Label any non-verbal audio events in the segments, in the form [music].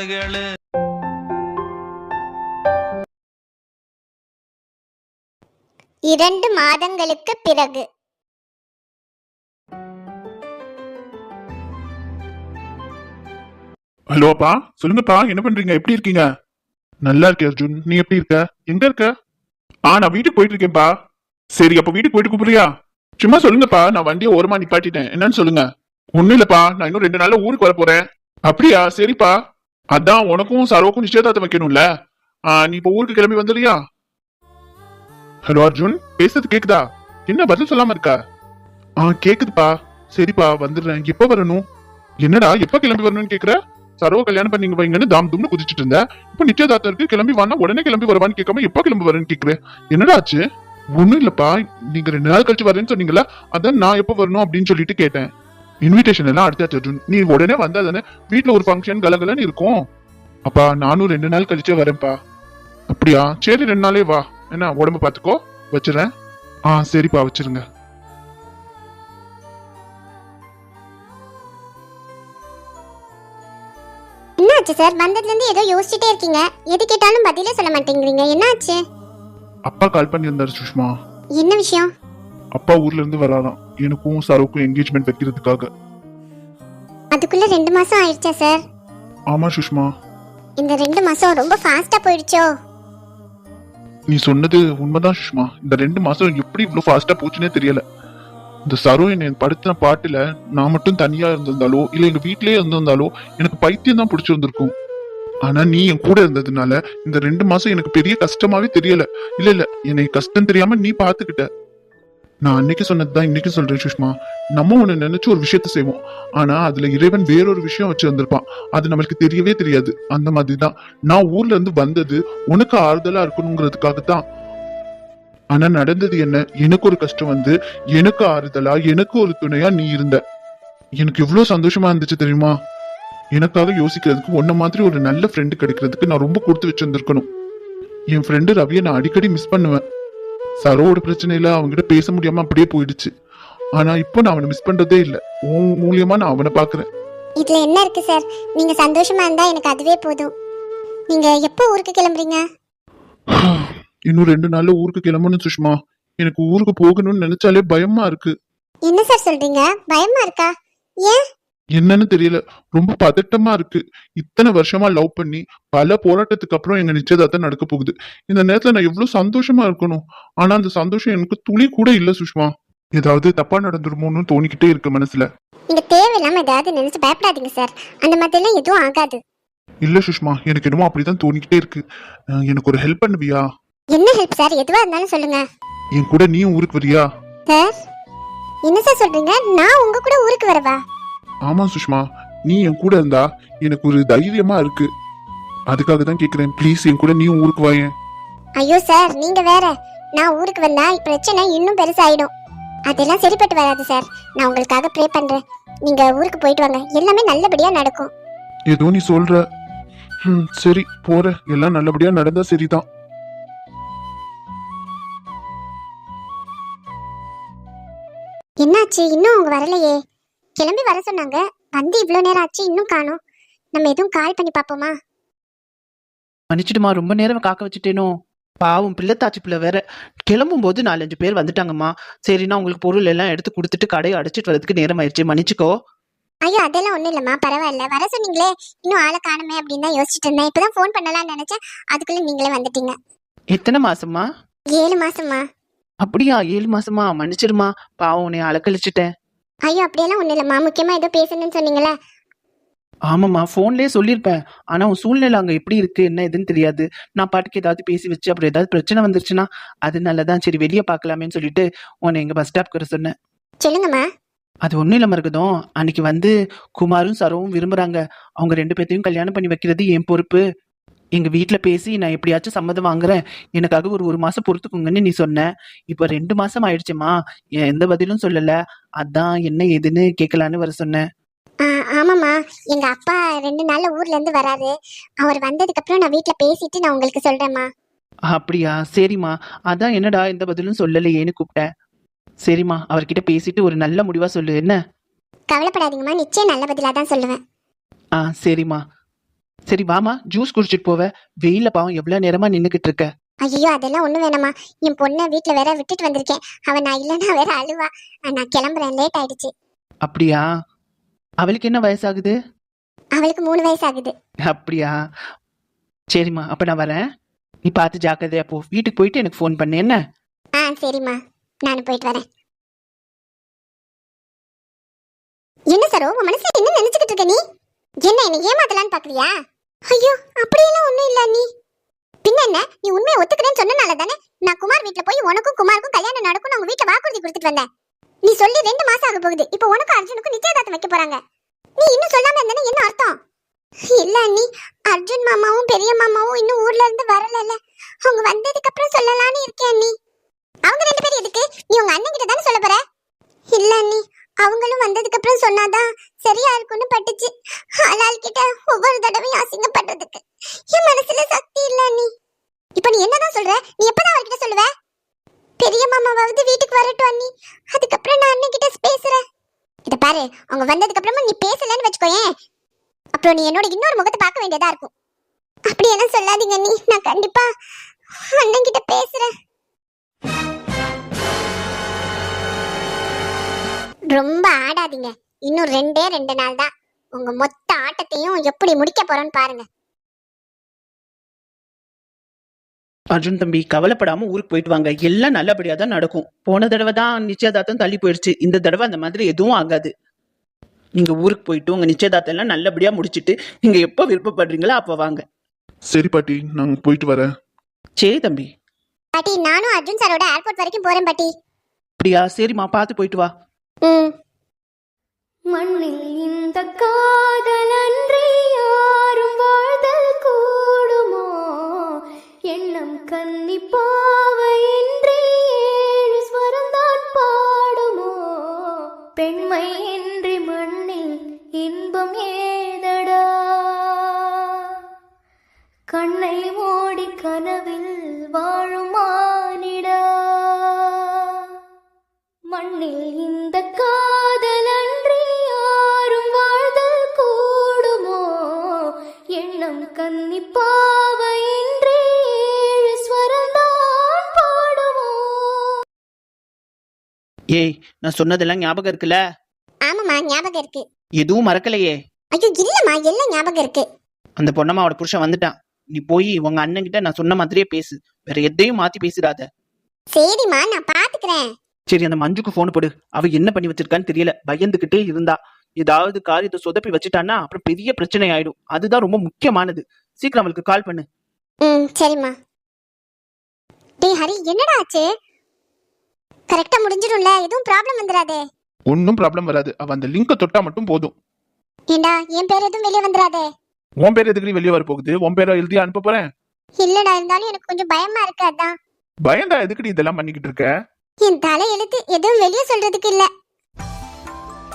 காது கேளு. இரண்டு மாதங்களுக்கு பிறகு. ஹலோ அப்பா சொல்லுங்கப்பா என்ன பண்றீங்க? எப்படி இருக்கீங்க? நல்லா இருக்கேன் அர்ஜுன். நீ எப்படி இருக்க? எங்க இருக்க? ஆ நான் வீட்டுக்கு போயிட்டு இருக்கேன்ப்பா. சரி அப்ப வீட்டுக்கு போயிட்டு கூப்பிடுறியா? சும்மா சொல்லுங்கப்பா நான் வண்டியை ஓரமா நிப்பாட்டிட்டேன். என்னன்னு சொல்லுங்க. ஒண்ணும் இல்லப்பா நான் இன்னும் ரெண்டு நாள்ல ஊருக்கு வர போறேன். அப்படியா? சரிப்பா. அதான் உனக்கும் சரோக்கும் நிச்சயதார்த்தம் வைக்கணும்ல. நீ இப்ப ஊருக்கு கிளம்பி வந்துடுறியா ஹலோ அர்ஜுன். பேசுறது கேக்குதா? என்ன பதில் சொல்லாம இருக்க? ஆ கேக்குதுப்பா. சரிப்பா வந்துடுறேன். எப்ப வரணும்? என்னடா எப்ப கிளம்பி வரணும்னு கேக்குற? சர்வ கல்யாணம் பண்ணீங்க வைங்கன்னு தாம் தும்னு குதிச்சிட்டு இருந்தேன். இப்ப நிச்சயதார்த்தம் இருக்கு. கிளம்பி வானா உடனே கிளம்பி வருவான்னு கேட்காம எப்ப கிளம்பி வரேன்னு கேக்குறேன். என்னடா ஆச்சு? ஒண்ணும் இல்லப்பா. நீங்க ரெண்டு நாள் கழிச்சு வரேன்னு சொன்னீங்களா அதான் நான் எப்ப வரணும் அப்படின்னு சொல்லிட்டு கேட்டேன். இன்விடேஷன் எல்லாம் அடுத்தாச்சு அர்ஜுன் நீ உடனே வந்தா தானே வீட்டுல ஒரு ஃபங்க்ஷன் கலகலன்னு இருக்கும். அப்பா நானும் ரெண்டு நாள் கழிச்சே வரேன்ப்பா. அப்படியா? சரி ரெண்டு நாளே வா. என்ன உடம்பு பாத்துக்கோ வச்சிடறேன். ஆ சரிப்பா வச்சிருங்க. என்னாச்சு சார்? வந்ததுல இருந்து ஏதோ யோசிச்சுட்டே இருக்கீங்க. எது கேட்டாலும் பதிலே சொல்ல மாட்டேங்கிறீங்க. என்னாச்சு? அப்பா கால் பண்ணியிருந்தாரு சுஷ்மா. என்ன விஷயம்? அப்பா ஊர்ல இருந்து வராராம். எனக்கும் சரோக்கும் என்கேஜ்மெண்ட் வைக்கிறதுக்காக. அதுக்குள்ள ரெண்டு மாசம் ஆயிடுச்சா சார் ஆமா சுஷ்மா. இந்த ரெண்டு மாசம் ரொம்ப ஃபாஸ்டா போயிடுச்சோ? நீ சொன்னது உண்மைதான் சுஷ்மா. இந்த ரெண்டு மாசம் எப்படி இவ்வளவு ஃபாஸ்டா போச்சுன்னே தெரியல. இந்த சரோ என்னை படுத்தின பாட்டுல நான் மட்டும் தனியா இருந்திருந்தாலோ இல்ல எங்க வீட்லயே இருந்திருந்தாலோ எனக்கு பைத்தியம் தான் பிடிச்சிருந்திருக்கும் ஆனா நீ என் கூட இருந்ததுனால இந்த ரெண்டு மாசம் எனக்கு பெரிய கஷ்டமாவே தெரியல. இல்ல இல்ல என்னை கஷ்டம் தெரியாம நீ பாத்துக்கிட்ட. நான் அன்னைக்கு சொன்னதுதான் இன்னைக்கு சொல்றேன் சுஷ்மா. நம்ம ஒண்ணு நினைச்சு ஒரு விஷயத்த செய்வோம். ஆனா அதுல இறைவன் வேறொரு விஷயம் வச்சு வந்திருப்பான். அது நம்மளுக்கு தெரியவே தெரியாது. அந்த மாதிரி தான் நான் ஊர்ல இருந்து வந்தது உனக்கு ஆறுதலா இருக்கணுங்கிறதுக்காக தான் ஆனா நடந்தது என்ன? எனக்கு ஒரு கஷ்டம் வந்து எனக்கு ஆறுதலா எனக்கு ஒரு துணையா நீ இருந்த. எனக்கு எவ்வளவு சந்தோஷமா இருந்துச்சு தெரியுமா? எனக்காக யோசிக்கிறதுக்கு உன்ன மாதிரி ஒரு நல்ல ஃப்ரெண்டு கிடைக்கிறதுக்கு நான் ரொம்ப கொடுத்து வச்சிருந்திருக்கணும். என் ஃப்ரெண்டு ரவியை நான் அடிக்கடி மிஸ் பண்ணுவேன். சரோவோட பிரச்சனையில அவன்கிட்ட பேச முடியாம அப்படியே போயிடுச்சு. ஆனா இப்போ நான் அவனை மிஸ் பண்றதே இல்ல. உன் மூலியமா நான் அவனை பாக்குறேன். இதுல என்ன இருக்கு சார்? நீங்க சந்தோஷமா இருந்தா எனக்கு அதுவே போதும். நீங்க எப்போ ஊருக்கு கிளம்புறீங்க? [sighs] இன்னும் ரெண்டு நாள்ல ஊருக்கு கிளம்பணும் சுஷ்மா. எனக்கு ஊருக்கு போகணும்னு நினைச்சாலே பயமா இருக்கு. என்ன சார் சொல்றீங்க? பயமா இருக்கா? ஏன்? என்னன்னு தெரியல. ரொம்ப பதட்டமா இருக்கு. இத்தனை வருஷமா லவ் பண்ணி பல போராட்டத்துக்கு அப்புறம் எங்க நிச்சயதார்த்தம் நடக்க போகுது. இந்த நேரத்துல நான் எவ்வளவு சந்தோஷமா இருக்கணும். ஆனா அந்த சந்தோஷம் எனக்கு துளி கூட இல்ல சுஷ்மா. ஏதாவது தப்பா நடந்துருமோன்னு தோணிக்கிட்டே இருக்கு மனசுல. நீங்க தேவையில்லாம ஏதாவது நினைச்சு பயப்படாதீங்க சார் அந்த மாதிரிலாம் எதுவும் ஆகாது. இல்ல சுஷ்மா எனக்கு என்னமோ அப்படிதான் தோணிக்கிட்டே இருக்கு. அஹ் எனக்கு ஒரு ஹெல்ப் பண்ணுவியா? என்ன ஹெல்ப் சார் எதுவா இருந்தாலும் சொல்லுங்க. என் கூட நீயும் ஊருக்கு வரியா? சார் என்ன சார் சொல்றீங்க? நான் உங்க கூட ஊருக்கு வரவா? ஆமா சுஷ்மா நீ என் கூட இருந்தா எனக்கு ஒரு தைரியமா இருக்கு. அதுக்காக தான் கேக்குறேன். ப்ளீஸ் என் கூட நீயும் ஊருக்கு வாயேன். ஐயோ சார் நீங்க வேற. நான் ஊருக்கு வந்தா பிரச்சனை இன்னும் பெருசாயிடும். அதெல்லாம் சரிப்பட்டு வராது சார். நான் உங்களுக்காக ப்ரே பண்றேன். நீங்க ஊருக்கு போயிட்டு வாங்க. எல்லாமே நல்லபடியா நடக்கும். ஏதோ நீ சொல்ற. ம், சரி போற. எல்லாம் நல்லபடியா நடந்தா சரிதான். என்னாச்சு? இன்னும் அவங்க வரலையே. கிளம்பி வர சொன்னாங்க. வந்து இவ்வளோ நேரம் ஆச்சு இன்னும் காணோம். நம்ம எதுவும் கால் பண்ணி பார்ப்போமா? மன்னிச்சிடுமா ரொம்ப நேரம் காக்க வச்சுட்டேனோ? பாவம் பிள்ளைத்தாச்சி பிள்ளை வேற. கிளம்பும் போது நாலஞ்சு பேர் வந்துட்டாங்கம்மா. சரிண்ணா உங்களுக்கு பொருள் எல்லாம் எடுத்து கொடுத்துட்டு கடையை அடைச்சிட்டு வரதுக்கு நேரம் ஆயிடுச்சு மன்னிச்சுக்கோ. ஐயோ அதெல்லாம் ஒண்ணும் இல்லம்மா பரவாயில்ல. வர சொன்னீங்களே இன்னும் ஆளை காணுமே அப்படின்னு தான் யோசிச்சுட்டு இருந்தேன். இப்பதான் ஃபோன் பண்ணலாம்னு நினைச்சேன். அதுக்குள்ள நீங்களே வந்துட்டீங்க. எத்தனை மாசமா ஏழு மாசமா அப்படியா ஏழு மாசமா மன்னிச்சிடுமா. பாவம் உன்னை அலக்கழிச்சிட்டேன். ஐயோ அப்படியெல்லாம் ஒண்ணும் இல்லம்மா. முக்கியமா ஏதோ பேசணும்னு சொன்னீங்களே ஆமாம்மா ஃபோன்லயே சொல்லியிருப்பேன். ஆனா உன் சூழ்நிலை அங்க எப்படி இருக்கு? என்ன எதுன்னு தெரியாது. நான் பாட்டுக்கு ஏதாவது பேசி வச்சு அப்புறம் ஏதாவது பிரச்சனை வந்துருச்சுன்னா அதனால தான் சரி வெளியே பார்க்கலாமேன்னு சொல்லிட்டு உன்னை எங்க பஸ் ஸ்டாப்க்கு வர சொன்னேன். சொல்லுங்கம்மா. அது ஒன்றும் இல்லாமல் இருக்குதும் அன்னைக்கு வந்து குமாரும் சரவும் விரும்புறாங்க. அவங்க ரெண்டு பேர்த்தையும் கல்யாணம் பண்ணி வைக்கிறது என் பொறுப்பு. எங்க வீட்ல பேசி நான் எப்படியாச்சும் சம்மதம் வாங்குறேன். எனக்காக ஒரு ஒரு மாசம் பொறுத்துக்குங்கன்னு நீ சொன்ன. இப்போ ரெண்டு மாசம் ஆயிடுச்சுமா? எந்த பதிலும் சொல்லல. அதான் என்ன ஏதுன்னு கேட்கலான்னு வர சொன்னேன் ஆமாம்மா. எங்க அப்பா ரெண்டு நாள்ல ஊர்ல இருந்து வராரு. அவர் வந்ததுக்கு அப்புறம் நான் வீட்ல பேசிட்டு நான் உங்களுக்கு சொல்றேம்மா. அப்படியா? சரிம்மா. அதான் என்னடா எந்த பதிலும் சொல்லலையேன்னு கூப்பிட்டேன் சரிம்மா. அவர்கிட்ட பேசிட்டு ஒரு நல்ல முடிவா சொல்லு. என்ன? கவலைப்படாதீங்கம்மா. நிச்சயம் நல்ல பதிலா தான் சொல்லுவேன். ஆ சரிம்மா. சரி வாமா ஜூஸ் குடிச்சிட்டு போவ. வெயில பாவம் எவ்வளவு நேரமா நின்னுகிட்டு இருக்க? ஐயோ அதெல்லாம் ஒண்ணு வேணாமா என் பொண்ணை வீட்ல வேற விட்டுட்டு வந்திருக்கேன். அவன் நான் இல்லைன்னா வேற அழுவா. நான் கிளம்புறேன். லேட் ஆயிடுச்சு. அப்படியா? அவளுக்கு என்ன வயசாகுது? அவளுக்கு மூணு வயசு ஆகுது அப்படியா? சரிம்மா அப்ப நான் வரேன். நீ பார்த்து ஜாக்கிரதையா போ. வீட்டுக்கு போயிட்டு எனக்கு ஃபோன் பண்ணு என்ன? ஆ சரிம்மா. நான் போயிட்டு வரேன். என்ன சரோ உன் மனசுல என்ன நினைச்சுக்கிட்டு இருக்க நீ? என்ன என்ன ஏமாத்தலான்னு பாக்குறியா? ஐயோ அப்படியெல்லாம் ஒண்ணும் இல்ல நீ. பின்ன என்ன? நீ உண்மையை ஒத்துக்கிறேன்னு சொன்னனால தானே நான் குமார் வீட்டுல போய் உனக்கும் குமாருக்கும் கல்யாணம் நடக்கும் உங்க வீட்டுல வாக்குறுதி கொடுத்துட்டு வந்தேன். நீ சொல்லி ரெண்டு மாசம் ஆக போகுது. இப்போ உனக்கும் அர்ஜுனுக்கும் நிச்சயதார்த்தம் வைக்க போறாங்க. நீ இன்னும் சொல்லாம இருந்தானே என்ன அர்த்தம்? இல்ல நீ. அர்ஜுன் மாமாவும் பெரிய மாமாவும் இன்னும் ஊர்ல இருந்து வரலல்ல. அவங்க வந்ததுக்கு அப்புறம் சொல்லலாம்னு இருக்கேன் நீ. அவங்க ரெண்டு பேரும் எதுக்கு? நீ உங்க அண்ணன் கிட்ட தானே சொல்ல போற? இல்ல நீ. அவங்களும் வந்ததுக்கு அப்புறம் சொன்னாதான் சரியா இருக்கும்னு பட்டுச்சு. ஆளாள் கிட்ட ஒவ்வொரு தடவையும் அசிங்கப்படுறதுக்கு. என் மனசுல சக்தி இல்ல நீ. இப்ப நீ என்னதான் சொல்ற? நீ எப்பதான் அவர்கிட்ட சொல்லுவ? பெரிய மாமாவாவது வீட்டுக்கு வரட்டும் அண்ணி. அதுக்கப்புறம் நான் அண்ணன் கிட்ட பேசுறேன். இத பாரு அவங்க வந்ததுக்கு அப்புறமா நீ பேசலன்னு வச்சுக்கோயேன். அப்புறம் நீ என்னோட இன்னொரு முகத்தை பார்க்க வேண்டியதா இருக்கும். அப்படி எல்லாம் சொல்லாதீங்க நீ நான் கண்டிப்பா அண்ணன் கிட்ட பேசுறேன். ரொம்ப ஆடாதீங்க. இன்னும் ரெண்டே ரெண்டு நாள் தான். உங்க மொத்த ஆட்டத்தையும் எப்படி முடிக்க போறோம்னு பாருங்க. அர்ஜுன் தம்பி கவலைப்படாம ஊருக்கு போயிட்டு வாங்க. எல்லாம் நல்லபடியா தான் நடக்கும். போன தடவை தான் நிச்சயதார்த்தம் தள்ளி போயிடுச்சு இந்த தடவை அந்த மாதிரி எதுவும் ஆகாது. நீங்க ஊருக்கு போயிட்டு உங்க நிச்சயதார்த்தம் எல்லாம் நல்லபடியா முடிச்சிட்டு நீங்க எப்போ விருப்பப்படுறீங்களோ அப்ப வாங்க. சரி பாட்டி. நாங்க போயிட்டு வரேன். சரி தம்பி. பாட்டி நானும் அர்ஜுன் சாரோட ஏர்போர்ட் வரைக்கும் போறேன் பாட்டி. அப்படியா? சரிம்மா பார்த்து போயிட்டு வா. மண்ணில் இந்த காதல் அன்றி யாரும் வாழ்தல் கூடுமோ? எண்ணம் கன்னி பாவையின்றி ஏழு ஸ்வரந்தான் பாடுமோ? பெண்மை இன்றி மண்ணில் இன்பம் ஏதடா? கண்ணை மூடி கனவு ஏய் நான் சொன்னதெல்லாம் ஞாபகம் இருக்குல்ல? ஆமாம்மா ஞாபகம் இருக்கு. எதுவும் மறக்கலையே. ஐயோ இல்லம்மா எல்லாம் ஞாபகம் இருக்கு. அந்த பொண்ணம்மாவோட புருஷன் வந்துட்டான். நீ போய் உங்க அண்ணன் கிட்ட நான் சொன்ன மாதிரியே பேசு. வேற எதையும் மாத்தி பேசிடாத. சரிம்மா நான் பாத்துக்கிறேன். சரி அந்த மஞ்சுக்கு போன் போடு. அவ என்ன பண்ணி வச்சிருக்கான்னு தெரியல. பயந்துகிட்டே இருந்தா. ஏதாவது காரியத்தை சொதப்பி வச்சுட்டான்னா அப்புறம் பெரிய பிரச்சனை ஆயிடும். அதுதான் ரொம்ப முக்கியமானது. சீக்கிரம் அவளுக்கு கால் பண்ணு. ம் சரிம்மா. டேய் ஹரி என்னடா ஆச்சு? கரெக்டா முடிஞ்சிடும்ல எதுவும் ப்ராப்ளம் வந்துடாதே ஒன்றும் ப்ராப்ளம் வராது. அவ அந்த லிங்கை தொட்டா மட்டும் போதும். ஏண்டா என் பேர் எதுவும் வெளியே வந்துடாதே உன் பேர் எதுக்கு வெளியே வர போகுது உன் பேரை எழுதி அனுப்ப போறேன். இல்லடா இருந்தாலும் எனக்கு கொஞ்சம் பயமா இருக்கு அதான். பயந்தா எதுக்குடி இதெல்லாம் பண்ணிக்கிட்டு இருக்க? என் தலை எழுத்து எதுவும் வெளியே சொல்றதுக்கு இல்ல.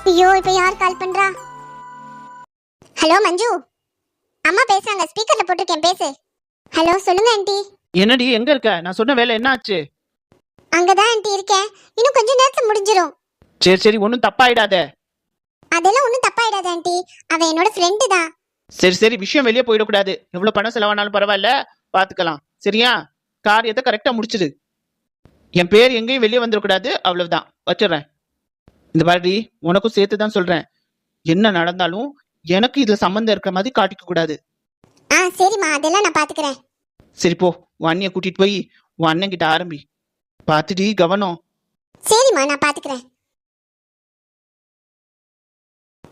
ஐயோ இப்ப யார் கால் பண்றா? ஹலோ மஞ்சு? அம்மா பேசுறாங்க ஸ்பீக்கர்ல போட்டிருக்கேன் பேசு. ஹலோ சொல்லுங்க ஆண்டி என்னடி எங்க இருக்க? நான் சொன்ன வேலை என்ன ஆச்சு அங்கதான் ஆண்டி இருக்கேன். இன்னும் கொஞ்ச நேரத்துல முடிஞ்சிரும். சரி சரி ஒன்றும் தப்பாயிடாத. அதெல்லாம் ஒண்ணும் தப்பாயிடாது ஆண்டி. அவ என்னோட ஃப்ரெண்டு தான். சரி சரி விஷயம் வெளியே போயிடக்கூடாது. எவ்வளவு பணம் செலவானாலும் பரவாயில்ல. பாத்துக்கலாம். சரியா? காரியத்தை கரெக்டா முடிச்சிடு. என் பேர் எங்கேயும் வெளியே வந்துடக்கூடாது. அவ்வளவுதான். வச்சிடுறேன். இந்த பாரதி உனக்கும் சேர்த்து தான் சொல்றேன். என்ன நடந்தாலும் எனக்கு இதுல சம்மந்தம் இருக்கிற மாதிரி காட்டிக்க கூடாது. ஆ சரிம்மா. அதெல்லாம் நான் பாத்துக்கிறேன். சரி போ. உன் அண்ணிய கூட்டிட்டு போய் உன் அண்ணன் கிட்ட ஆரம்பி. பாத்துடி கவனம். சரிம்மா நான் பாத்துக்கிறேன்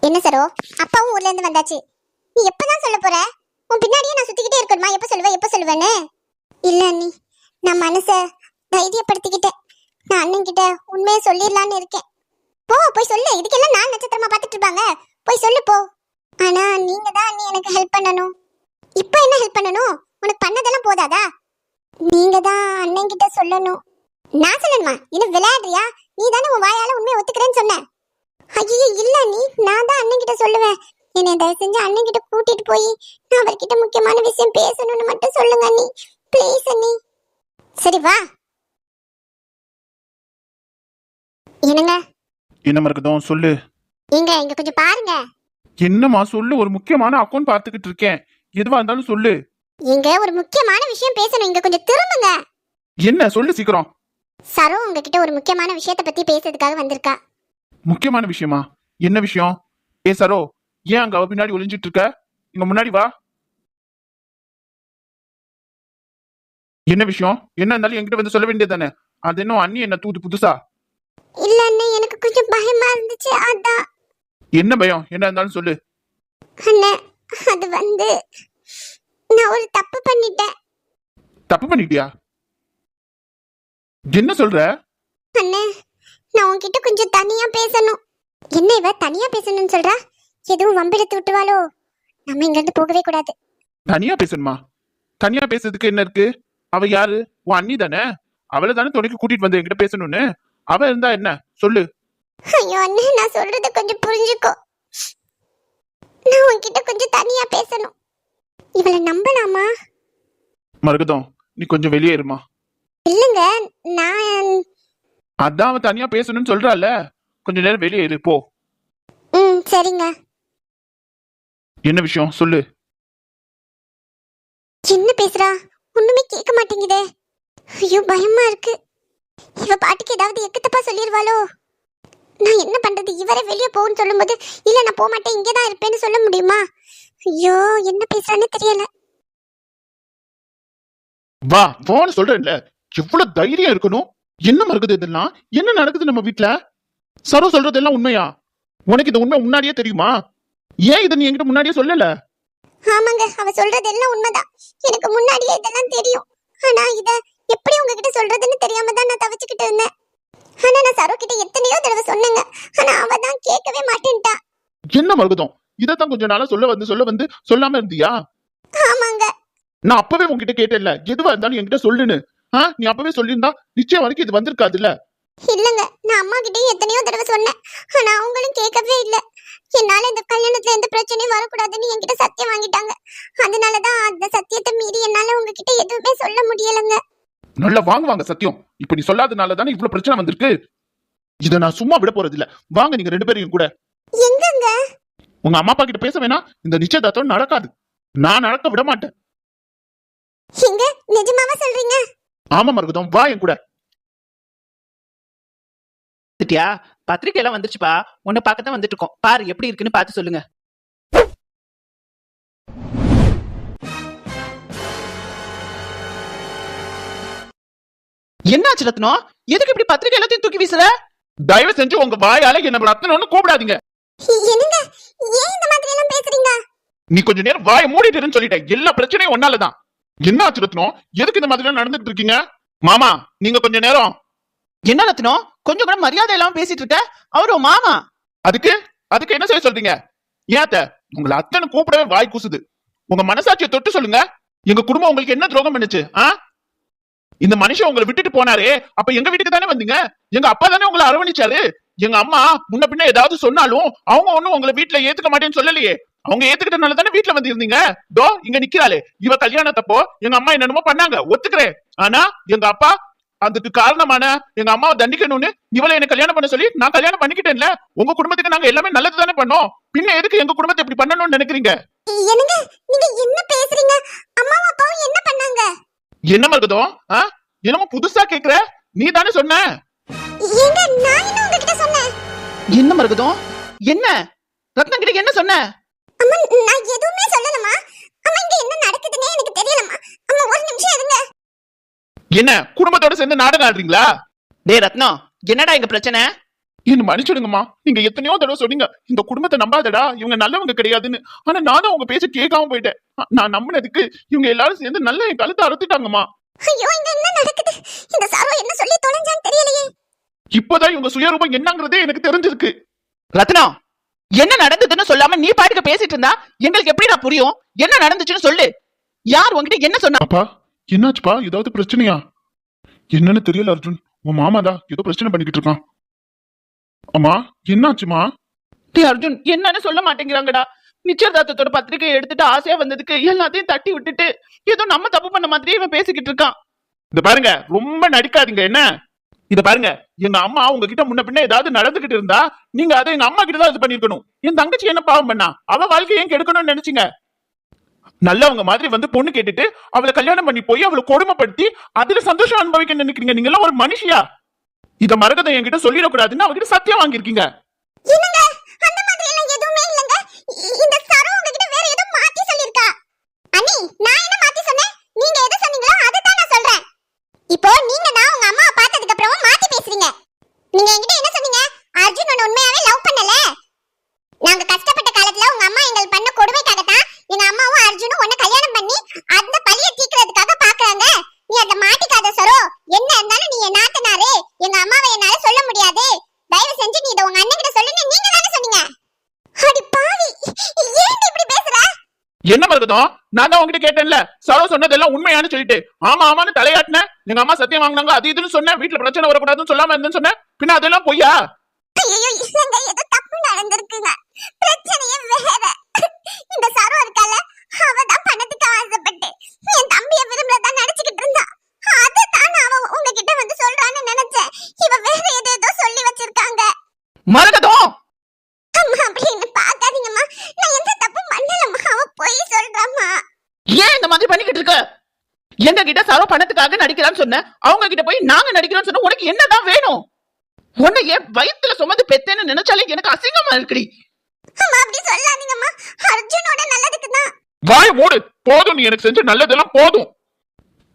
என்ன சரோ அப்பாவும் ஊர்ல இருந்து வந்தாச்சு. நீ எப்பதான் சொல்ல போற? உன் பின்னாடியே நான் சுத்திக்கிட்டே இருக்கணுமா? எப்ப சொல்லுவ எப்ப சொல்லுவேன்னு? இல்ல நீ நான் மனச தைரியப்படுத்திக்கிட்டேன். நான் அண்ணன் கிட்ட உண்மையை சொல்லிடலான்னு இருக்கேன். போ போய் சொல்லு. இதுக்கெல்லாம் நான் நட்சத்திரமா பாத்துட்டு இருப்பாங்க. போய் சொல்லு போ. ஆனா நீங்க தான் அண்ணி எனக்கு ஹெல்ப் பண்ணணும். இப்போ என்ன ஹெல்ப் பண்ணணும்? உனக்கு பண்ணதெல்லாம் போதாதா? நீங்க தான் அண்ணன் கிட்ட சொல்லணும். நான் சொல்லணுமா? இது விளையாடுறியா? நீ தானே உன் வாயால உண்மையை ஒத்துக்கிறேன்னு சொன்ன. ஐயோ இல்ல நீ நான் தான் அண்ணன் கிட்ட சொல்லுவேன். என்னை தயவு செஞ்சு அண்ணன் கிட்ட கூட்டிட்டு போய் நான் அவர்கிட்ட முக்கியமான விஷயம் பேசணும்னு மட்டும் சொல்லுங்க அண்ணி. ப்ளீஸ் அண்ணி. சரி வா. என்னங்க? என்ன மறக்குதோம் சொல்லு. எங்க? இங்க கொஞ்சம் பாருங்க. என்னம்மா சொல்லு. ஒரு முக்கியமான அக்கௌண்ட் பார்த்துக்கிட்டு இருக்கேன். எதுவா இருந்தாலும் சொல்லு. இங்க ஒரு முக்கியமான விஷயம் பேசணும். இங்க கொஞ்சம் திரும்புங்க. என்ன? சொல்லு சீக்கிரம். சரோ உங்ககிட்ட ஒரு முக்கியமான விஷயத்தை பத்தி பேசுறதுக்காக வந்திருக்கா. முக்கியமான விஷயமா? என்ன விஷயம்? ஏ சரோ ஏன் அங்க அவ பின்னாடி ஒளிஞ்சிட்டு இருக்க? இங்க முன்னாடி வா. என்ன விஷயம்? என்ன இருந்தாலும் என்கிட்ட வந்து சொல்ல வேண்டியது தானே? அது என்ன அண்ணி என்ன தூது புதுசா? இல்ல அண்ணே எனக்கு கொஞ்சம் பயமா இருந்துச்சு அதான். என்ன பயம்? என்ன இருந்தாலும் சொல்லு. அண்ணே அது வந்து நான் ஒரு தப்பு பண்ணிட்டேன். தப்பு பண்ணிட்டியா? என்ன சொல்ற? அண்ணே நான் உன்கிட்ட கொஞ்சம் தனியா பேசணும். என்ன இவ தனியா பேசணும்னு சொல்றா? எதுவும் வம்பிழுத்து விட்டுவாளோ? நம்ம இங்க இருந்து போகவே கூடாது. தனியா பேசணுமா? தனியா பேசுறதுக்கு என்ன இருக்கு? அவ யாரு? உன் அண்ணி தானே? அவளை தானே துணைக்கு கூட்டிட்டு வந்து என்கிட்ட பேசணும்னு? அவ இருந்தா என்ன? சொல்லு. ஐயோ அண்ணே நான் சொல்றத கொஞ்சம் புரிஞ்சுக்கோ. நான் உன்கிட்ட கொஞ்சம் தனியா பேசணும். இவளை நம்பலாமா? மருகதம் நீ கொஞ்சம் வெளியே இருமா. இல்லங்க நான் அதான் அவன் தனியா பேசணும்னு சொல்றால கொஞ்ச நேரம் வெளியே இரு போ. ம் சரிங்க. என்ன விஷயம்? சொல்லு. என்ன பேசுறா? ஒண்ணுமே கேட்க மாட்டேங்குதே. ஐயோ பயமா இருக்கு. இவ பாட்டுக்கு ஏதாவது எக்கத்தப்பா சொல்லிடுவாளோ நான் என்ன பண்றது? இவரே வெளியே போன்னு சொல்லும்போது இல்ல நான் போக மாட்டேன் இங்கே தான் இருப்பேன்னு சொல்ல முடியுமா? ஐயோ என்ன பேசுறான்னு தெரியல. வா போன்னு சொல்றேன்ல. எவ்வளவு தைரியம் இருக்கணும்? என்ன மறுக்குது இதெல்லாம்? என்ன நடக்குது நம்ம வீட்ல? சரோ சொல்றதெல்லாம் உண்மையா? உனக்கு இந்த உண்மை முன்னாடியே தெரியுமா? ஏன் இதை நீ என்கிட்ட முன்னாடியே சொல்லல? ஆமாங்க அவ சொல்றது எல்லாம் உண்மைதான். எனக்கு முன்னாடியே இதெல்லாம் தெரியும். ஆனா இத எப்படி உங்ககிட்ட சொல்றதுன்னு தெரியாம தான் நான் தவிச்சுக்கிட்டு இருந்தேன். ஆனா நான் சரோ கிட்ட எத்தனையோ தடவை சொன்னேங்க. ஆனா அவ தான் கேட்கவே மாட்டேன்ட்டா. என்ன மருகதம் இதைத்தான் கொஞ்ச நாளா சொல்ல வந்து சொல்ல வந்து சொல்லாம இருந்தியா? ஆமாங்க. நான் அப்பவே உன்கிட்ட கேட்டேன்ல. எதுவா இருந்தாலும் என்கிட்ட சொல்லுன்னு. நீ அப்பவே சொல்லியிருந்தா நிச்சயம் வரைக்கும் இது வந்திருக்காதுல்ல? இல்லங்க நான் அம்மா கிட்டயும் எத்தனையோ தடவை சொன்னேன். ஆனா அவங்களும் கேட்கவே இல்ல. என்னால இந்த கல்யாணத்துல எந்த பிரச்சனையும் வரக்கூடாதுன்னு என்கிட்ட சத்தியம் வாங்கிட்டாங்க. அதனாலதான் அந்த சத்தியத்தை மீறி என்னால உங்ககிட்ட எதுவுமே சொல்ல முடியலங்க. நல்லா வாங்குவாங்க சத்தியம். இப்ப நீ சொல்லாதனால தானே இவ்வளவு பிரச்சனை வந்திருக்கு? இதை நான் சும்மா விட போறது இல்ல வாங்க நீங்க ரெண்டு பேரும் கூட. எங்கங்க? உங்க அம்மா அப்பா கிட்ட பேச வேணாம் இந்த நிச்சயதார்த்தம் நடக்காது. நான் நடக்க விட மாட்டேன். எங்க? நிஜமாவா சொல்றீங்க? ஆமா மருகதம் வா என் கூட. திட்டியா? பத்திரிக்கை எல்லாம் வந்துருச்சுப்பா. உன்னை பார்க்க தான் வந்துட்டு இருக்கோம் பாரு எப்படி இருக்குன்னு பார்த்து சொல்லுங்க. என்னாச்சு ரத்னம் எதுக்கு இப்படி பத்திரிக்கை எல்லாத்தையும் தூக்கி வீசுற? தயவு செஞ்சு உங்க வாயால என்ன ரத்தனம்னு கூப்பிடாதீங்க. என்னங்க? ஏன் இந்த மாதிரி எல்லாம் பேசுறீங்க? நீ கொஞ்ச நேரம் வாயை மூடிட்டுன்னு சொல்லிட்டேன் எல்லா பிரச்சனையும் ஒன்னாலதான் என்ன ரத்னம் எதுக்கு இந்த மாதிரி நடந்துட்டு இருக்கீங்க மாமா நீங்க கொஞ்ச நேரம். என்ன ரத்னம் கொஞ்சம் கூட மரியாதை இல்லாம பேசிட்டு இருக்க. அவரு மாமா. அதுக்கு? அதுக்கு என்ன செய்ய சொல்றீங்க? ஏத்த உங்களை அத்தனை கூப்பிடவே வாய் கூசுது. உங்க மனசாட்சியை தொட்டு சொல்லுங்க. எங்க குடும்பம் உங்களுக்கு என்ன துரோகம் பண்ணுச்சு ஆ? இந்த மனுஷன் உங்களை விட்டுட்டு போனாரே அப்ப எங்க வீட்டுக்கு தானே வந்தீங்க? எங்க அப்பா தானே உங்களை அரவணைச்சாரு? எங்க அம்மா முன்ன பின்ன ஏதாவது சொன்னாலும் அவங்க ஒண்ணும் உங்களை வீட்டுல ஏத்துக்க மாட்டேன்னு சொல்லலையே. அவங்க ஏத்துக்கிட்டனால தானே வீட்டுல வந்து இருந்தீங்க தோ இங்க நிக்கிறாளே. இவ கல்யாணத்தப்போ எங்க அம்மா என்னென்னமோ பண்ணாங்க. ஒத்துக்கிறேன். ஆனா எங்க அப்பா அதுக்கு காரணமான எங்க அம்மாவை தண்டிக்கணும்னு இவளை என்ன கல்யாணம் பண்ண சொல்லி நான் கல்யாணம் பண்ணிக்கிட்டேன்ல. உங்க குடும்பத்துக்கு நாங்க எல்லாமே நல்லது தானே பண்ணோம். பின்ன எதுக்கு எங்க குடும்பத்தை இப்படி பண்ணணும்னு நினைக்கிறீங்க? என்னங்க நீங்க என்ன பேசுறீங்க? அம்மாவும் அப்பாவும் என்ன பண்ணாங்க? என்ன மருகதம் ஆ? என்னமோ புதுசா கேக்குற? நீ தானே சொன்ன. ஏங்க நான் என்ன உங்ககிட்ட சொன்னேன்? என்ன மருகுதம் என்ன? ரத்னம் கிட்ட என்ன சொன்ன? அம்மா நான் எதுவுமே சொல்லலமா அம்மா இங்க என்ன நடக்குதுன்னே எனக்கு தெரியலம்மா. அம்மா ஒரு நிமிஷம் இருங்க. என்ன குடும்பத்தோட சேர்ந்து நாடகம் ஆடுறீங்களா? டேய் ரத்னம் என்னடா எங்க பிரச்சனை? என்ன மன்னிச்சிடுங்கம்மா. நீங்க எத்தனையோ தடவை சொன்னீங்க இந்த குடும்பத்தை நம்பாதடா இவங்க நல்லவங்க கிடையாதுன்னு. ஆனா நானும் உங்க பேச்ச கேட்காம போயிட்டேன். நான் நம்பினதுக்கு இவங்க எல்லாரும் சேர்ந்து நல்ல என் கழுத்தை அறுத்துட்டாங்கம்மா. ஐயோ இங்க என்ன நடக்குது? இந்த சரோ என்ன சொல்லி தொலைஞ்சான்னு தெரியலையே. இப்போதான் இவங்க சுயரூபம் என்னங்கிறதே எனக்கு தெரிஞ்சிருக்கு. ரத்னம் என்ன நடந்ததுன்னு சொல்லாம நீ பாட்டுக்கு பேசிட்டு இருந்தா? எங்களுக்கு எப்படிடா புரியும்? என்ன நடந்துச்சுன்னு சொல்லு. யார் உன்கிட்ட என்ன சொன்னா? அப்பா என்னாச்சுப்பா? ஏதாவது பிரச்சனையா? என்னன்னு தெரியல அர்ஜுன். உன் மாமாதா ஏதோ பிரச்சனை பண்ணிக்கிட்டு இருக்கான். அம்மா என்னாச்சுமா? டேய் அர்ஜுன் என்னன்னு சொல்ல மாட்டேங்கிறாங்கடா. நிச்சயதார்த்தத்தோட பத்திரிக்கையை எடுத்துட்டு ஆசையா வந்ததுக்கு எல்லாத்தையும் தட்டி விட்டுட்டு ஏதோ நம்ம தப்பு பண்ண மாதிரியே இவன் பேசிக்கிட்டு இருக்கான். இத பாருங்க ரொம்ப நடிக்காதீங்க என்ன? இத பாருங்க எங்க அம்மா உங்ககிட்ட முன்ன பின்ன ஏதாவது நடந்துகிட்டு இருந்தா நீங்க அதை எங்க அம்மா கிட்ட தான் இது பண்ணிருக்கணும் என் தங்கச்சி என்ன பாவம் பண்ணா? அவ வாழ்க்கையை ஏன் கெடுக்கணும்னு நினைச்சீங்க? நல்லவங்க மாதிரி வந்து பொண்ணு கேட்டுட்டு அவளை கல்யாணம் பண்ணி போய் அவளை கொடுமைப்படுத்தி அதுல சந்தோஷம் அனுபவிக்க நினைக்கிறீங்க. நீங்க எல்லாம் ஒரு மனுஷியா? இத மரகதம் என்கிட்ட சொல்லிடக்கூடாதுன்னு அவகிட்ட சத்தியம் வாங்கியிருக்கீங்க. இப்போ நீங்க மாதிரி உங்க அம்மா இல்லங்க இ- இந்த சரோ உங்ககிட்ட வேற ஏதோ மாத்தி சொல்லிருக்கா அண்ணி நான் என்ன மாத்தி சொன்னேன் நீங்க எது சொன்னீங்களோ அதை தான் நான் சொல்றேன் இப்போ நீங்க நான் உங்க அம்மாவை பார்த்ததுக்கு அப்புறமா மாத்தி பேசுறீங்க நீங்க என்கிட்ட என்ன சொன்னீங்க அர்ஜுன் உன்னை உண்மையாவே லவ் பண்ணல நாங்க கஷ்டப்பட்ட காலத்துல உங்க அம்மா எங்கள் பண்ண கொடுமைக்காக தான் எங்க அம்மாவும் அர்ஜுனும் உன்னை கல்யாணம் பண்ணி அந்த பழிய தீக்கிறதுக்காக பாக்குறாங்க நீ அத மாட்டிக்காத சரோ என்ன இருந்தாலும் நீ என் நாத்தனாரு எங்க அம்மாவை என்னால சொல்ல முடியாது தயவு செஞ்சு நீ இதை உங்க அண்ணன் கிட்ட சொல்லுன்னு நீங்க தானே சொன்னீங்க அடி பாவி ஏன் இப்படி பேசுற என்ன நான் தான் உங்ககிட்ட கேட்டேன்ல. சரோ சொன்னதெல்லாம் உண்மையானு சொல்லிட்டு. ஆமா ஆமான்னு தலையாட்டினேன் எங்க அம்மா சத்தியம் வாங்கினாங்க அது இதுன்னு சொன்னேன் வீட்டுல பிரச்சனை வரக்கூடாதுன்னு சொல்லாம இருந்தேன்னு சொன்னேன் பின்ன அதெல்லாம் பொய்யா? ஐயோ இல்லங்க ஏதோ தப்பு நடந்திருக்குங்க. பிரச்சனையே வேற. இந்த சரோ இருக்கல அவ தான் பணத்துக்கு ஆசைப்பட்டு என் தம்பிய விரும்புறதா நடிச்சுக்கிட்டு இருந்தா அதுதான் அவன் உங்ககிட்ட வந்து சொல்றான்னு நினைச்சேன் இவ வேற ஏதேதோ சொல்லி வச்சிருக்காங்க மரகதம் அம்மா அப்படின்னு பாக்காதீங்கம்மா நான் எந்த தப்பும் பண்ணலம்மா அவ பொய் சொல்றாம்மா ஏன் இந்த மாதிரி பண்ணிக்கிட்டு இருக்க எங்க கிட்ட சரோ பணத்துக்காக நடிக்கிறான்னு சொன்ன அவங்க கிட்ட போய் நாங்க நடிக்கிறோம்னு சொன்ன உனக்கு என்னதான் வேணும்? உன்னை ஏன் வயித்துல சுமந்து பெத்தேன்னு நினைச்சாலே எனக்கு அசிங்கமா இருக்குடி. வாய மூடு. போதும் நீ எனக்கு செஞ்ச நல்லதெல்லாம் போதும்.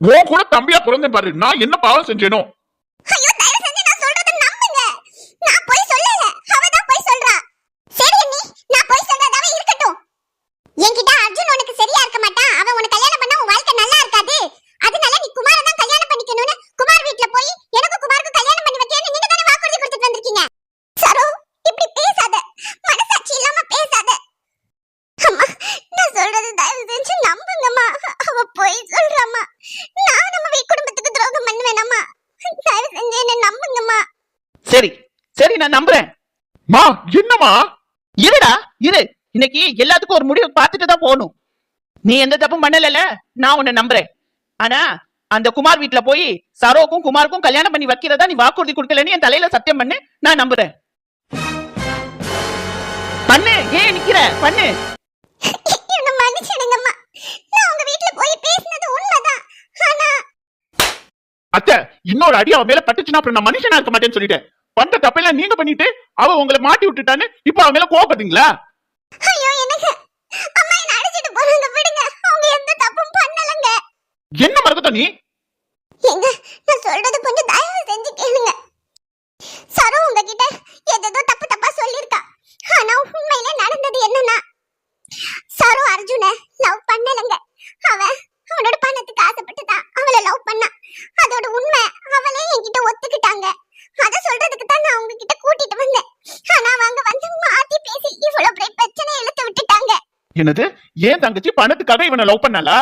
உன் கூட தம்பியா பிறந்தேன் பாரு. நான் என்ன பாவம் செஞ்சேனோ ஐயோ தயவு செஞ்சு நான் சொல்றத நம்புங்க நான் போய் சொல்லல அவ தான் போய் சொல்றா சரி அண்ணி நான் போய் சொல்றதாவே இருக்கட்டும் என்கிட்ட அர்ஜுன் உனக்கு சரியா இருக்க மாட்டான் அவன் உனக்கு கல்யாணம் பண்ணா உன் வாழ்க்கை நல்லா இருக்காது அதனால நீ குமார தான் கல்யாணம் பண்ணிக்கணும்னு குமார் வீட்ல போய் எனக்கு குமாருக்கு கல்யாணம் பண்ணி வைக்கேன்னு நீங்க தானே வாக்குறுதி கொடுத்துட்டு வந்திருக்கீங்க சரோ இப்படி பேசாத மனசாட்சி இல்லாம பேசாத அம்மா நான் சொல்றது தயவு செஞ்சு நம்புங்கம்மா அவ போய் சொல்றாம்மா நான் நம்ம வீட்டு குடும்பத்துக்கு துரோகம் பண்ணுவேனம்மா தயவு செஞ்சு என்ன நம்புங்கம்மா சரி சரி நான் நம்புறேன் மா என்னமா இருடா இரு இன்னைக்கு எல்லாத்துக்கும் ஒரு முடிவு பார்த்துட்டு தான் போகணும். நீ எந்த தப்பும் பண்ணலல நான் உன்னை நம்புறேன். ஆனா அந்த குமார் வீட்ல போய் சரோக்கும் குமாருக்கும் கல்யாணம் பண்ணி வைக்கிறதா நீ வாக்குறுதி கொடுக்கலன்னு என் தலையில சத்தியம் பண்ணு. நான் நம்புறேன். பண்ணு. ஏன் நிக்கிற? பண்ணு. அத்தை இன்னொரு அடி அவன் மேல பட்டுச்சுன்னா அப்புறம் நான் மனுஷனா இருக்க மாட்டேன்னு சொல்லிட்டேன். பண்ற தப்பெல்லாம் நீங்க பண்ணிட்டு அவ உங்களை மாட்டி விட்டுட்டான்னு இப்ப அவன் மேல கோவப்படுறீங்களா? என்ன மறக்கத்த நீ? எங்க நான் சொல்றது கொஞ்சம் தயவு செஞ்சு கேளுங்க. சரோ உங்ககிட்ட ஏதேதோ தப்பு தப்பா சொல்லிருக்கா ஆனா உண்மையிலே நடந்தது என்னன்னா சரோ அர்ஜுன லவ் பண்ணலங்க. அவன் அவனோட பணத்துக்கு ஆசைப்பட்டு தான் அவளை லவ் பண்ணா. அதோட உண்மை அவளே என்கிட்ட ஒத்துக்கிட்டாங்க. அத சொல்றதுக்கு தான் நான் உங்ககிட்ட கூட்டிட்டு வந்தேன். ஆனா அவங்க வந்து மாத்தி பேசி இவ்வளவு பிரச்சனை இழுத்து விட்டுட்டாங்க. என்னது? ஏன் தங்கச்சி பணத்துக்காக இவனை லவ் பண்ணாளா?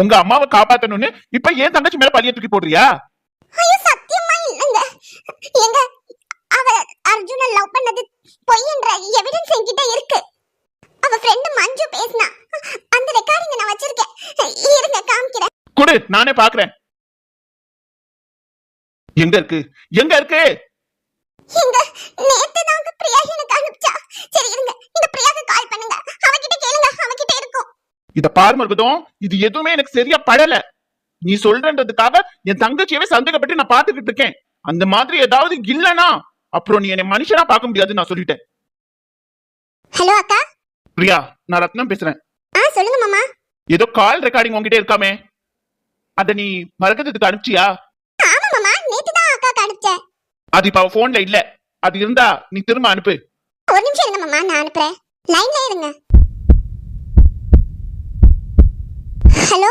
உங்க அம்மாவை காப்பாத்தணும்னு இப்ப ஏன் தங்கச்சி மேல பழிய தூக்கி போடுறியா? சத்தியமா இல்லைங்க. எங்க அவ அர்ஜுன லவ் பண்ணது பொய்ன்ற எவிடன்ஸ் என்கிட்ட இருக்கு. அவ ஃப்ரெண்ட் மஞ்சு பேசினா அந்த ரெக்கார்டிங்க நான் வச்சிருக்கேன். இருங்க காமிக்கிறேன். குடு நானே பாக்குறேன். எங்க இருக்கு? எங்க இருக்கு? எங்க நேத்து தாங்க பிரியா எனக்கு அனுப்பிச்சா. சரி இருங்க இந்த பிரியாக்கு கால் பண்ணுங்க அவகிட்ட கேளுங்க அவகிட்ட இருக்கும் இத பாரு மருகதம் இது எதுவுமே எனக்கு சரியா படல. நீ சொல்றன்றதுக்காக என் தங்கச்சியவே சந்தேகப்பட்டு நான் பாத்துக்கிட்டு இருக்கேன். அந்த மாதிரி ஏதாவது இல்லனா அப்புறம் நீ என்னை மனுஷனா பார்க்க முடியாதுன்னு நான் சொல்லிட்டேன். ஹலோ அக்கா. பிரியா நான் ரத்னம் பேசுறேன். ஆ சொல்லுங்க மாமா. ஏதோ கால் ரெக்கார்டிங் உன்கிட்ட இருக்காமே. அத நீ மரகதத்துக்கு அனுப்பிச்சியா? ஆமா மாமா நேத்து தான் அக்கா அனுப்பிச்சேன். அது இப்ப அவ போன்ல இல்ல. அது இருந்தா நீ திரும்ப அனுப்பு. ஒரு நிமிஷம் இருங்க மாமா நான் அனுப்புறேன். லைன்ல இருங்க. ஹலோ?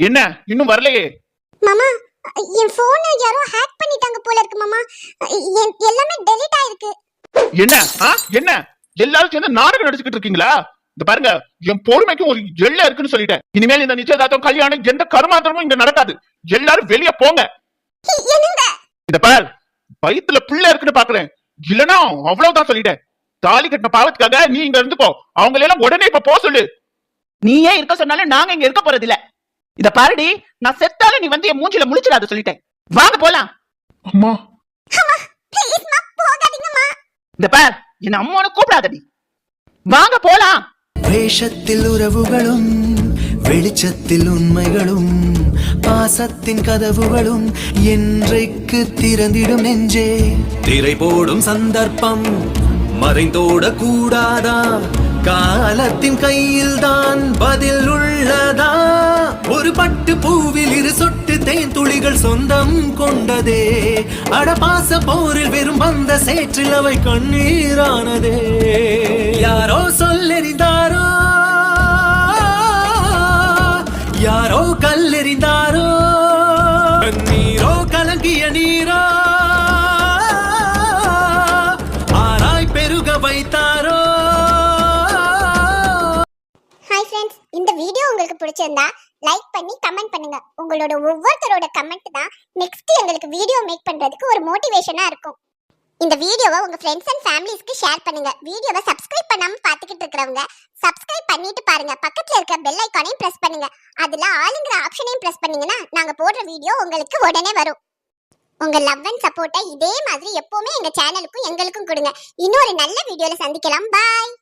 என்ன? இன்னும் வரலையே. மாமா என் போனை யாரோ ஹேக் பண்ணிட்டாங்க போல இருக்கு மாமா. எல்லாமே டெலீட் ஆயிருக்கு. என்ன? என்ன? எல்லாரும் சேர்ந்து நாடகம் நடிச்சுக்கிட்டு இருக்கீங்களா? இந்த பாருங்க என் பொறுமைக்கு ஒரு எல்லை இருக்குன்னு சொல்லிட்டேன். இனிமேல் இந்த நிச்சயதார்த்தம் கல்யாணம் எந்த கருமாந்திரமும் இங்க நடக்காது. எல்லாரும் வெளிய போங்க. இத பார் வயித்துல பிள்ளை இருக்குன்னு பாக்குறேன். இல்லனா அவ்வளவுதான் சொல்லிட்டேன். தாலி கட்டின பாவத்துக்காக நீ இங்க இருந்துக்கோ. அவங்கள எல்லாம் உடனே இப்ப போக சொல்லு. நீ ஏன் இருக்க சொன்னாலும் நாங்க இங்க இருக்க போறது இல்ல இத பாருடி நான் செத்தாலும் நீ வந்து என் மூஞ்சில முழிச்சிடாத சொல்லிட்டேன். வாங்க போலாம். அம்மா. இந்த பார் என்ன அம்மானு கூப்பிடாதடி வாங்க போலாம். வேஷத்தில் உறவுகளும் வெளிச்சத்தில் உண்மைகளும் பாசத்தின் கதவுகளும் என்றைக்கு திறந்திடும் நெஞ்சே. திரை போடும் சந்தர்ப்பம் மறைந்தோட கூடாதா காலத்தின் கையில் தான் பதில் உள்ளதா ஒரு பட்டு பூவில் இரு சொட்டு தேன் துளிகள் சொந்தம் கொண்டதே. அடபாச போரில் வெறும் வந்த சேற்றில் அவை கண்ணீரானதே. யாரோ சொல்லெறிந்தாரோ? யாரோ கல்லெறிந்தாரோ? வீடியோ பிடிச்சிருந்தா லைக் பண்ணி கமெண்ட் பண்ணுங்க. உங்களோட ஒவ்வொருத்தரோட கமெண்ட் தான் நெக்ஸ்ட் எங்களுக்கு வீடியோ மேக் பண்றதுக்கு ஒரு மோட்டிவேஷனா இருக்கும். இந்த வீடியோவை உங்க ஃப்ரெண்ட்ஸ் அண்ட் ஃபேமிலிஸ்க்கு ஷேர் பண்ணுங்க. வீடியோவை சப்ஸ்கிரைப் பண்ணாம பாத்துக்கிட்டு இருக்கிறவங்க சப்ஸ்கிரைப் பண்ணிட்டு பாருங்க. பக்கத்துல இருக்க பெல் ஐக்கானையும் பிரஸ் பண்ணுங்க. அதுல ஆளுங்கிற ஆப்ஷனையும் பிரஸ் பண்ணீங்கன்னா நாங்க போடுற வீடியோ உங்களுக்கு உடனே வரும். உங்க லவ் அண்ட் சப்போர்ட்டை இதே மாதிரி எப்பவுமே எங்க சேனலுக்கும் எங்களுக்கும் கொடுங்க. இன்னொரு நல்ல வீடியோல சந்திக்கலாம். பாய்